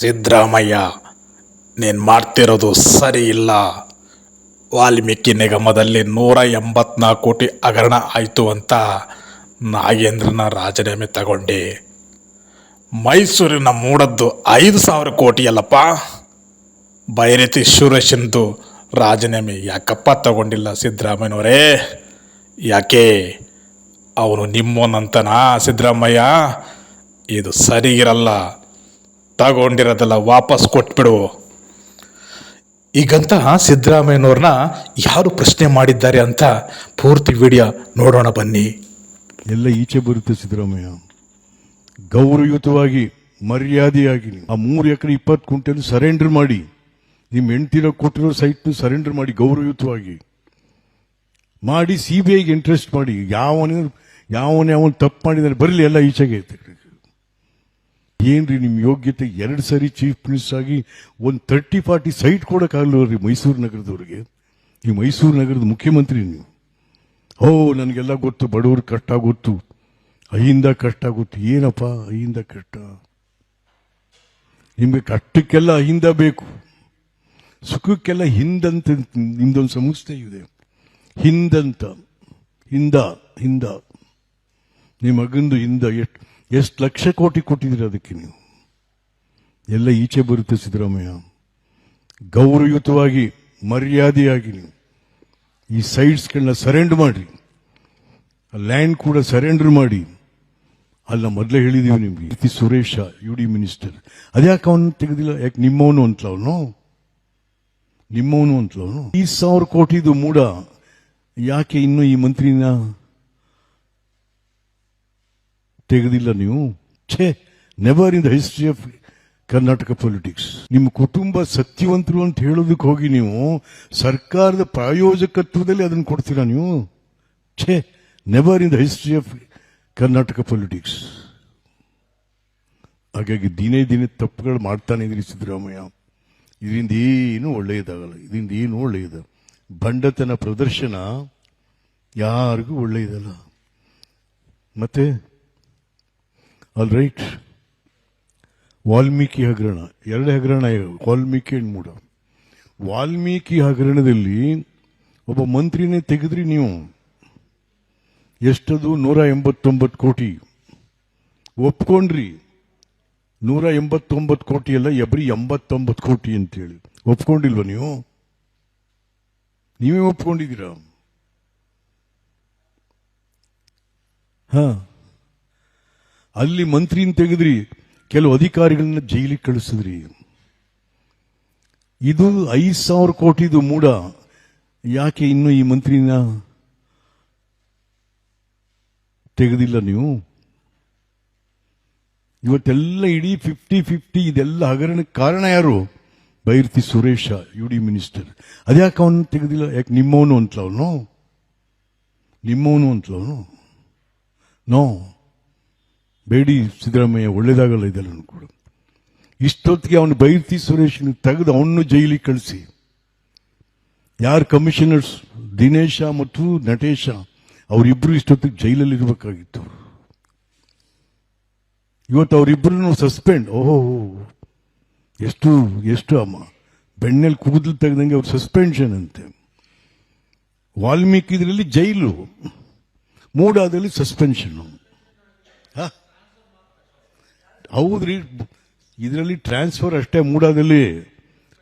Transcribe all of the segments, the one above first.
ಸಿದ್ದರಾಮಯ್ಯ, ನೀನು ಮಾಡ್ತಿರೋದು ಸರಿ ಇಲ್ಲ. ವಾಲ್ಮೀಕಿ ನಿಗಮದಲ್ಲಿ ನೂರ ಎಂಬತ್ನಾಲ್ಕು ಕೋಟಿ ಹಗರಣ ಆಯಿತು ಅಂತ ನಾಗೇಂದ್ರನ ರಾಜೀನಾಮೆ ತಗೊಂಡು. ಮೈಸೂರಿನ ಮೂಡದ್ದು ಐದು ಸಾವಿರ ಕೋಟಿ ಅಲ್ಲಪ್ಪ. ಬೈರತಿ ಸುರೇಶಂದು ರಾಜೀನಾಮೆ ಯಾಕಪ್ಪ ತಗೊಂಡಿಲ್ಲ ಸಿದ್ದರಾಮಯ್ಯನವರೇ? ಯಾಕೆ? ಅವನು ನಿಮ್ಮೋನಂತನಾ ಸಿದ್ದರಾಮಯ್ಯ? ಇದು ಸರಿ ಇರಲ್ಲ ತಗೊಂಡಿರೋದೆಲ್ಲ ವಾಪಸ್ ಕೊಟ್ಬಿಡು. ಈಗಂತ ಸಿದ್ದರಾಮಯ್ಯನವ್ರನ್ನ ಯಾರು ಪ್ರಶ್ನೆ ಮಾಡಿದ್ದಾರೆ ಅಂತ ಪೂರ್ತಿ ವಿಡಿಯೋ ನೋಡೋಣ ಬನ್ನಿ. ಎಲ್ಲ ಈಚೆ ಬರುತ್ತೆ ಸಿದ್ದರಾಮಯ್ಯ. ಗೌರವಯುತವಾಗಿ, ಮರ್ಯಾದೆಯಾಗಿ ಆ ಮೂರು ಎಕರೆ ಇಪ್ಪತ್ತು ಕ್ವಿಂಟಲ್ ಸರೆಂಡರ್ ಮಾಡಿ. ನಿಮ್ಮ ಹೆಂಡ್ತಿರೋ ಕೊಟ್ಟಿರೋ ಸೈಟ್ ಸರೆಂಡರ್ ಮಾಡಿ ಗೌರವಯುತವಾಗಿ. ಮಾಡಿ ಸಿ ಬಿ ಐಗೆ ಇಂಟ್ರೆಸ್ಟ್ ಮಾಡಿ. ಯಾವನೇ ಯಾವನೇ ಅವನು ತಪ್ಪು ಮಾಡಿದರೆ ಬರಲಿ ಎಲ್ಲ ಈಚೆಗೆ ಏನ್ರಿ ನಿಮ್ಮ ಯೋಗ್ಯತೆ? ಎರಡು ಸಾರಿ ಚೀಫ್ ಮಿನಿಸ್ಟರ್ ಆಗಿ ಒಂದು ತರ್ಟಿ ಫಾರ್ಟಿ ಸೈಟ್ ಕೊಡೋಕ್ಕಾಗಲ್ವರಿ ಮೈಸೂರು ನಗರದವ್ರಿಗೆ. ಈ ಮೈಸೂರು ನಗರದ ಮುಖ್ಯಮಂತ್ರಿ ನೀವು. ಓ ನನಗೆಲ್ಲ ಗೊತ್ತು, ಬಡವ್ರ ಕಷ್ಟ ಗೊತ್ತು. ಅಯ್ಯಿಂದ ಕಷ್ಟ ಗೊತ್ತು. ಏನಪ್ಪ ಅಯ್ಯಿಂದ ಕಷ್ಟ? ನಿಮಗೆ ಕಷ್ಟಕ್ಕೆಲ್ಲ ಅಹಿಂದ ಬೇಕು. ಸುಖಕ್ಕೆಲ್ಲ ಹಿಂದಂತ ನಿಮ್ದೊಂದು ಸಂಸ್ಥೆ ಇದೆ. ಹಿಂದಂತ. ಹಿಂದ ಹಿಂದ. ನಿಮ್ಮ ಮಗಂದು ಹಿಂದ ಎಷ್ಟು ಎಷ್ಟು ಲಕ್ಷ ಕೋಟಿ ಕೊಟ್ಟಿದ್ದೀರಿ ಅದಕ್ಕೆ ನೀವು? ಎಲ್ಲ ಈಚೆ ಬರುತ್ತೆ ಸಿದ್ದರಾಮಯ್ಯ. ಗೌರವಯುತವಾಗಿ, ಮರ್ಯಾದೆಯಾಗಿ ನೀವು ಈ ಸೈಟ್ಸ್ಗಳನ್ನ ಸರೆಂಡರ್ ಮಾಡಿ ಲ್ಯಾಂಡ್ ಕೂಡ ಸರೆಂಡರ್ ಮಾಡಿ. ಅಲ್ಲ ಮೊದಲೇ ಹೇಳಿದೀವಿ ನಿಮಗೆ, ಇತಿ ಸುರೇಶ ಯು ಡಿ ಮಿನಿಸ್ಟರ್ ಅದ್ಯಾಕೆ ಅವನು ತೆಗೆದಿಲ್ಲ? ಯಾಕೆ ನಿಮ್ಮವನು ಅಂತಲ ಅವನು? ನಿಮ್ಮವನು ಅಂತಲ ಅವನು? ಈ ಸಾವಿರ ಕೋಟಿದು ಮೂಡ, ಯಾಕೆ ಇನ್ನೂ ಈ ಮಂತ್ರಿನ ತೆಗೆದಿಲ್ಲ ನೀವು? ಛೇ never in the history of Karnataka politics ನಿಮ್ಮ ಕುಟುಂಬ ಸತ್ಯವಂತರು ಅಂತ ಹೇಳೋದಕ್ಕೆ ಹೋಗಿ ನೀವು ಸರ್ಕಾರದ ಪ್ರಾಯೋಜಕತ್ವದಲ್ಲಿ ಅದನ್ನು ಕೊಡ್ತೀರಾ ನೀವು? ಛೇ never in the history of Karnataka politics ಹಾಗಾಗಿ ದಿನೇ ದಿನೇ ತಪ್ಪುಗಳು ಮಾಡ್ತಾನೆ ಇದ್ರಿ ಸಿದ್ದರಾಮಯ್ಯ. ಇದರಿಂದ ಏನು ಒಳ್ಳೆಯದಾಗಲ್ಲ, ಇದರಿಂದ ಏನು ಒಳ್ಳೆಯದ. ಬಂಡತನ ಪ್ರದರ್ಶನ ಯಾರಿಗೂ ಒಳ್ಳೆಯದಲ್ಲ. ಮತ್ತೆ? ಆಲ್ ರೈಟ್ ವಾಲ್ಮೀಕಿ ಹಗರಣ, ಎರಡು ಹಗರಣ. ವಾಲ್ಮೀಕಿ ಅಂಡ್ ಮೂಡ ವಾಲ್ಮೀಕಿ ಹಗರಣದಲ್ಲಿ ಒಬ್ಬ ಮಂತ್ರಿನೇ ತೆಗೆದ್ರಿ ನೀವು. ಎಷ್ಟದು? ನೂರ ಎಂಬತ್ತೊಂಬತ್ತು ಕೋಟಿ. ಒಪ್ಕೊಂಡ್ರಿ. ನೂರ ಎಂಬತ್ತೊಂಬತ್ತು ಕೋಟಿ ಅಲ್ಲ, ಎಬ್ರಿ ಎಂಬತ್ತೊಂಬತ್ತು ಕೋಟಿ ಅಂತೇಳಿ. ಒಪ್ಕೊಂಡಿಲ್ವ ನೀವು? ನೀವೇ ಒಪ್ಕೊಂಡಿದ್ದೀರಾ? ಹಾ. ಅಲ್ಲಿ ಮಂತ್ರಿನ ತೆಗೆದ್ರಿ, ಕೆಲವು ಅಧಿಕಾರಿಗಳನ್ನ ಜೈಲಿಗೆ ಕಳಿಸಿದ್ರಿ. ಇದು ಐದು ಸಾವಿರ ಕೋಟಿದು ಮೂಡ. ಯಾಕೆ ಇನ್ನು ಈ ಮಂತ್ರಿನ ತೆಗೆದಿಲ್ಲ ನೀವು? ಇವತ್ತೆಲ್ಲ ಇಡೀ ಫಿಫ್ಟಿ ಫಿಫ್ಟಿ ಇದೆಲ್ಲ ಹಗರಣಕ್ಕೆ ಕಾರಣ ಯಾರು? Byrathi Suresh, U D minister. ಅದ್ಯಾಕೆ ಅವನು ತೆಗೆದಿಲ್ಲ? ಯಾಕೆ ನಿಮ್ಮವನು ಅಂತಲವನು? ನಿಮ್ಮವನು ಅಂತಲವನು? ನೋ. ಬೇಡಿ ಸಿದ್ದರಾಮಯ್ಯ ಒಳ್ಳೇದಾಗಲ್ಲ ಇದೆಲ್ಲ ಕೂಡ. ಇಷ್ಟೊತ್ತಿಗೆ ಅವನು ಬೈರ್ತಿ ಸುರೇಶ್ ತೆಗೆದು ಅವನು ಜೈಲಿಗೆ ಕಳಿಸಿ. ಯಾರು ಕಮಿಷನರ್ಸ್? ದಿನೇಶ ಮತ್ತು ನಟೇಶ ಅವರಿಬ್ಬರು ಇಷ್ಟೊತ್ತಿಗೆ ಜೈಲಲ್ಲಿ ಇರಬೇಕಾಗಿತ್ತು ಇವತ್ತು ಅವರಿಬ್ಬರನ್ನು ಸಸ್ಪೆಂಡ್. ಓಹೋ, ಎಷ್ಟು ಎಷ್ಟು ಅಮ್ಮ. ಬೆಣ್ಣೆಲ್ ಕೂದಲು ತೆಗೆದಂಗೆ ಅವ್ರು ಸಸ್ಪೆನ್ಷನ್ ಅಂತೆ. ವಾಲ್ಮೀಕಿ ಇದರಲ್ಲಿ ಜೈಲು. ಮೂಡಾದಲ್ಲಿ ಸಸ್ಪೆನ್ಷನ್. ಹೌದ್ರಿ. ಇದರಲ್ಲಿ ಟ್ರಾನ್ಸ್ಫರ್ ಅಷ್ಟೇ ಮೂಡದಲ್ಲಿ.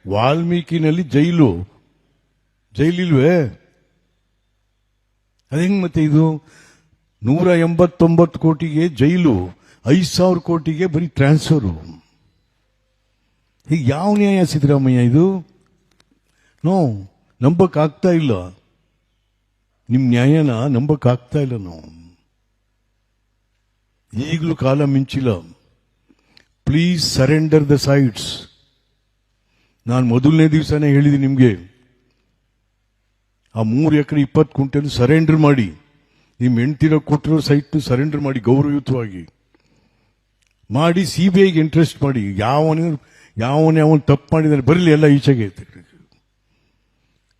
ವಾಲ್ಮೀಕಿನಲ್ಲಿ ಜೈಲು. ಜೈಲಿಲ್ವೇ? ಅದೇಂಗ್ ಮತ್ತೆ ಇದು? ನೂರ ಎಂಬತ್ತೊಂಬತ್ತು ಕೋಟಿಗೆ ಜೈಲು. ಐದು ಸಾವಿರ ಕೋಟಿಗೆ ಬರೀ ಟ್ರಾನ್ಸ್ಫರು ಹೀಗೆ ಯಾವ ನ್ಯಾಯ ಸಿದ್ದರಾಮಯ್ಯ ಇದು? ನೋ ನಂಬಕ್ ಆಗ್ತಾ ಇಲ್ಲ. ನಿಮ್ಮ ನ್ಯಾಯನ ನಂಬಕ್ಕಾಗ್ತಾ ಇಲ್ಲ ನಾವು. ಈಗಲೂ ಕಾಲ ಮಿಂಚಿಲ್ಲ. ಪ್ಲೀಸ್ ಸರೆಂಡರ್ ದ ಸೈಟ್ಸ್ ನಾನು ಮೊದಲನೇ ದಿವಸನೇ ಹೇಳಿದೆ ನಿಮಗೆ. ಆ ಮೂರು ಎಕರೆ ಇಪ್ಪತ್ತು ಕ್ವಿಂಟಲ್ ಸರೆಂಡರ್ ಮಾಡಿ. ನಿಮ್ಮ ಹೆಂಡ್ತಿರೋ ಕೊಟ್ಟಿರೋ ಸೈಟ್ ಸರೆಂಡರ್ ಮಾಡಿ ಗೌರವಯುತವಾಗಿ. ಮಾಡಿ ಸಿ ಬಿ ಐಗೆ ಇಂಟ್ರೆಸ್ಟ್ ಮಾಡಿ. ಯಾವನೇ ಯಾವನೇ ಅವನು ತಪ್ಪು ಮಾಡಿದರೆ ಬರಲಿ ಎಲ್ಲ ಈಚೆಗೆ.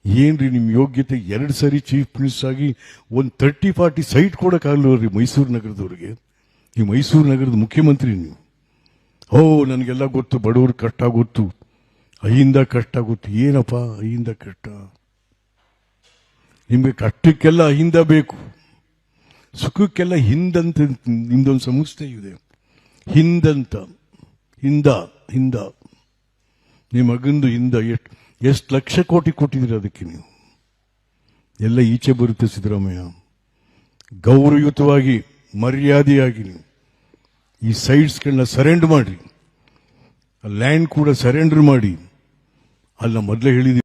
ಏನ್ರಿ ನಿಮ್ಮ ಯೋಗ್ಯತೆ? ಎರಡು ಸಾರಿ ಚೀಫ್ ಮಿನಿಸ್ಟರ್ ಆಗಿ ಒಂದು ತರ್ಟಿ ಫಾರ್ಟಿ ಸೈಟ್ ಕೊಡೋಕ್ಕಾಗಲ್ವರಿ ಮೈಸೂರು ನಗರದವ್ರಿಗೆ. ಈ ಮೈಸೂರು ನಗರದ ಮುಖ್ಯಮಂತ್ರಿ ನೀವು. ಓ, ನನಗೆಲ್ಲ ಗೊತ್ತು, ಬಡವ್ರ ಕಷ್ಟ ಗೊತ್ತು ಅಯ್ಯಿಂದ ಕಷ್ಟ ಗೊತ್ತು ಏನಪ್ಪ, ಅಯ್ಯಿಂದ ಕಷ್ಟ ನಿಮಗೆ ಕಷ್ಟಕ್ಕೆಲ್ಲ ಅಯ್ಯಿಂದ ಬೇಕು. ಸುಖಕ್ಕೆಲ್ಲ ಹಿಂದಂತ ನಿಮ್ದೊಂದು ಸಂಸ್ಥೆ ಇದೆ. ಹಿಂದಂತ, ಹಿಂದ ಹಿಂದ. ನಿಮ್ಮ ಮಗಂದು ಹಿಂದ ಎಷ್ಟು ಎಷ್ಟು ಲಕ್ಷ ಕೋಟಿ ಕೊಟ್ಟಿದ್ದೀರಿ ಅದಕ್ಕೆ ನೀವು? ಎಲ್ಲ ಈಚೆ ಬರುತ್ತೆ ಸಿದ್ದರಾಮಯ್ಯ. ಗೌರವಯುತವಾಗಿ, ಮರ್ಯಾದೆಯಾಗಿ ನೀವು. ಈ ಸೈಟ್ಸ್ಗಳನ್ನ ಸರೆಂಡರ್ ಮಾಡಿ. ಲ್ಯಾಂಡ್ ಕೂಡ ಸರೆಂಡರ್ ಮಾಡಿ. ಅಲ್ಲ ಮೊದಲೇ ಹೇಳಿದ್ದೀವಿ